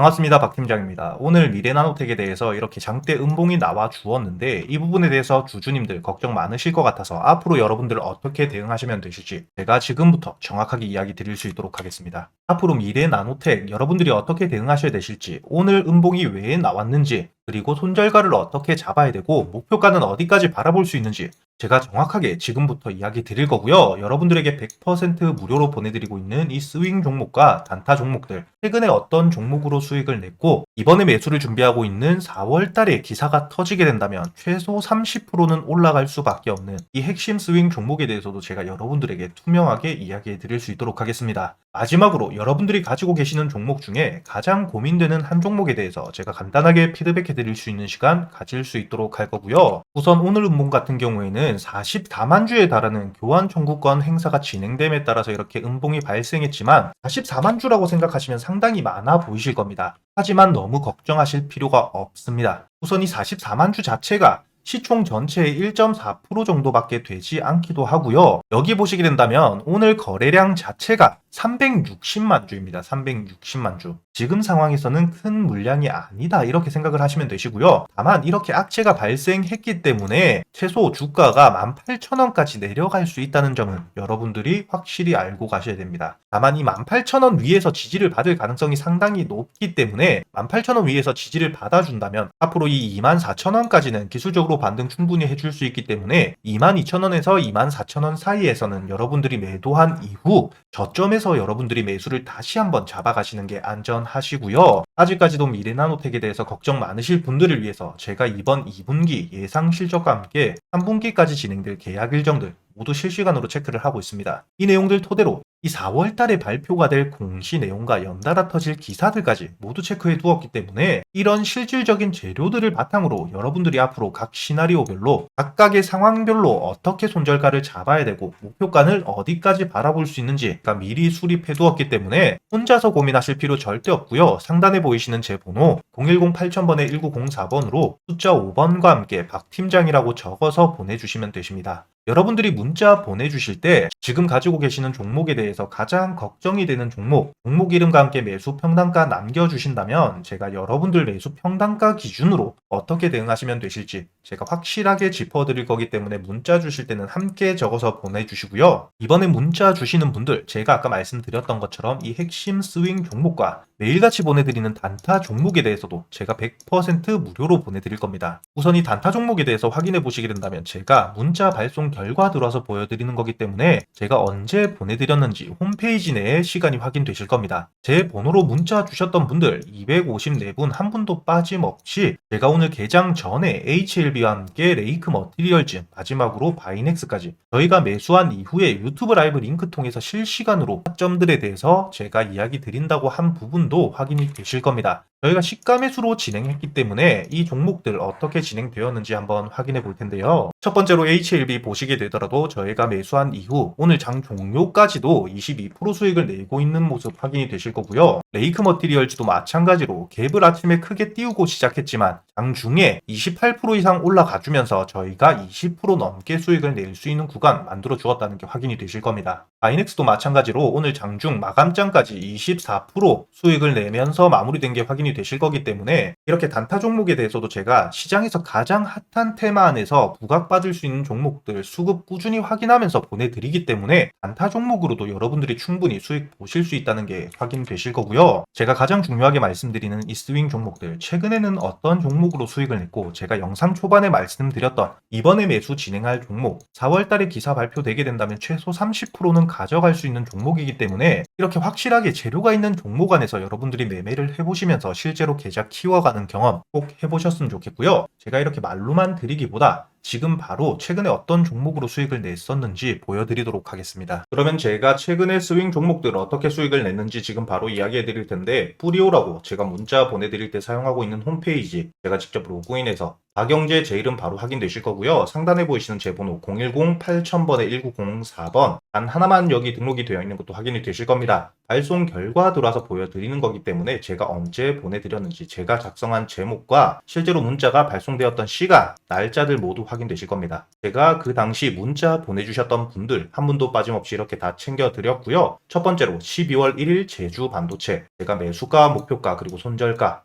반갑습니다. 박 팀장입니다. 오늘 미래나노텍에 대해서 이렇게 장대 음봉이 나와 주었는데 이 부분에 대해서 주주님들 걱정 많으실 것 같아서 앞으로 여러분들 어떻게 대응하시면 되실지 제가 지금부터 정확하게 이야기 드릴 수 있도록 하겠습니다. 앞으로 미래 나노텍 여러분들이 어떻게 대응하셔야 되실지 오늘 음봉이 왜 나왔는지 그리고 손절가를 어떻게 잡아야 되고 목표가는 어디까지 바라볼 수 있는지 제가 정확하게 지금부터 이야기 드릴 거고요. 여러분들에게 100% 무료로 보내드리고 있는 이 스윙 종목과 단타 종목들, 최근에 어떤 종목으로 수익을 냈고, 이번에 매수를 준비하고 있는 4월 달에 기사가 터지게 된다면 최소 30%는 올라갈 수밖에 없는 이 핵심 스윙 종목에 대해서도 제가 여러분들에게 투명하게 이야기해 드릴 수 있도록 하겠습니다. 마지막으로 여러분들이 가지고 계시는 종목 중에 가장 고민되는 한 종목에 대해서 제가 간단하게 피드백해 드릴 수 있는 시간 가질 수 있도록 할 거고요. 우선 오늘 음봉 같은 경우에는 44만 주에 달하는 교환 청구권 행사가 진행됨에 따라서 이렇게 음봉이 발생했지만 44만 주라고 생각하시면 상당히 많아 보이실 겁니다. 하지만 너무 걱정하실 필요가 없습니다. 우선 이 44만 주 자체가 시총 전체의 1.4% 정도밖에 되지 않기도 하고요. 여기 보시게 된다면 오늘 거래량 자체가 360만 주입니다. 360만 주. 지금 상황에서는 큰 물량이 아니다. 이렇게 생각을 하시면 되시고요. 다만 이렇게 악재가 발생했기 때문에 최소 주가가 18,000원까지 내려갈 수 있다는 점은 여러분들이 확실히 알고 가셔야 됩니다. 다만 이 18,000원 위에서 지지를 받을 가능성이 상당히 높기 때문에 18,000원 위에서 지지를 받아준다면 앞으로 이 24,000원까지는 기술적으로 반등 충분히 해줄 수 있기 때문에 22,000원에서 24,000원 사이에서는 여러분들이 매도한 이후 저점에 서 여러분들이 매수를 다시 한번 잡아가시는 게 안전하시고요. 아직까지도 미래나노텍에 대해서 걱정 많으실 분들을 위해서 제가 이번 2분기 예상 실적과 함께 3분기까지 진행될 계약 일정들 모두 실시간으로 체크를 하고 있습니다. 이 내용들 토대로 이 4월 달에 발표가 될 공시 내용과 연달아 터질 기사들까지 모두 체크해 두었기 때문에 이런 실질적인 재료들을 바탕으로 여러분들이 앞으로 각 시나리오별로 각각의 상황별로 어떻게 손절가를 잡아야 되고 목표가를 어디까지 바라볼 수 있는지 가 미리 수립해 두었기 때문에 혼자서 고민하실 필요 절대 없고요. 상단에 보이시는 제 번호 010-8000번에 1904번으로 숫자 5번과 함께 박 팀장이라고 적어서 보내주시면 되십니다. 여러분들이 문자 보내주실 때 지금 가지고 계시는 종목에 대해서 가장 걱정이 되는 종목, 종목 이름과 함께 매수 평단가 남겨주신다면 제가 여러분들 매수 평단가 기준으로 어떻게 대응하시면 되실지 제가 확실하게 짚어드릴 거기 때문에 문자 주실 때는 함께 적어서 보내주시고요. 이번에 문자 주시는 분들 제가 아까 말씀드렸던 것처럼 이 핵심 스윙 종목과 매일같이 보내드리는 단타 종목에 대해서도 제가 100% 무료로 보내드릴 겁니다. 우선 이 단타 종목에 대해서 확인해 보시게 된다면 제가 문자 발송 결과 들어와서 보여드리는 거기 때문에 제가 언제 보내드렸는지 홈페이지 내에 시간이 확인되실 겁니다. 제 번호로 문자 주셨던 분들 254분 한 분도 빠짐없이 제가 오늘 개장 전에 HLB와 함께 레이크 머티리얼즈 마지막으로 바이넥스까지 저희가 매수한 이후에 유튜브 라이브 링크 통해서 실시간으로 타점들에 대해서 제가 이야기 드린다고 한 부분도 확인이 되실 겁니다. 저희가 시가 매수로 진행했기 때문에 이 종목들 어떻게 진행되었는지 한번 확인해 볼 텐데요. 첫 번째로 HLB 보시게 되더라도 저희가 매수한 이후 오늘 장 종료까지도 22% 수익을 내고 있는 모습 확인이 되실 거고요. 레이크 머티리얼즈도 마찬가지로 갭을 아침에 크게 띄우고 시작했지만 장 중에 28% 이상 올라가 주면서 저희가 20% 넘게 수익을 낼 수 있는 구간 만들어 주었다는 게 확인이 되실 겁니다. 바이넥스도 마찬가지로 오늘 장중 마감장까지 24% 수익을 내면서 마무리된 게 확인이 되실 거기 때문에 이렇게 단타 종목에 대해서도 제가 시장에서 가장 핫한 테마 안에서 부각받을 수 있는 종목들 수급 꾸준히 확인하면서 보내드리기 때문에 단타 종목으로도 여러분들이 충분히 수익 보실 수 있다는 게 확인되실 거고요. 제가 가장 중요하게 말씀드리는 이 스윙 종목들 최근에는 어떤 종목으로 수익을 냈고 제가 영상 초반에 말씀드렸던 이번에 매수 진행할 종목 4월 달에 기사 발표되게 된다면 최소 30%는 가져갈 수 있는 종목이기 때문에 이렇게 확실하게 재료가 있는 종목 안에서 여러분들이 매매를 해보시면서 실제로 계좌 키워가는 경험 꼭 해보셨으면 좋겠고요. 제가 이렇게 말로만 드리기보다 지금 바로 최근에 어떤 종목으로 수익을 냈었는지 보여드리도록 하겠습니다. 그러면 제가 최근에 스윙 종목들 어떻게 수익을 냈는지 지금 바로 이야기해 드릴 텐데 뿌리오라고 제가 문자 보내드릴 때 사용하고 있는 홈페이지 제가 직접 로그인해서 박영재 제 이름 바로 확인되실 거고요. 상단에 보이시는 제 번호 010-8000번에 1904번 단 하나만 여기 등록이 되어 있는 것도 확인이 되실 겁니다. 발송 결과 들어와서 보여드리는 거기 때문에 제가 언제 보내드렸는지 제가 작성한 제목과 실제로 문자가 발송되었던 시간, 날짜들 모두 확인되실 겁니다. 제가 그 당시 문자 보내주셨던 분들 한 분도 빠짐없이 이렇게 다 챙겨드렸고요. 첫 번째로 12월 1일 제주 반도체 제가 매수가, 목표가 그리고 손절가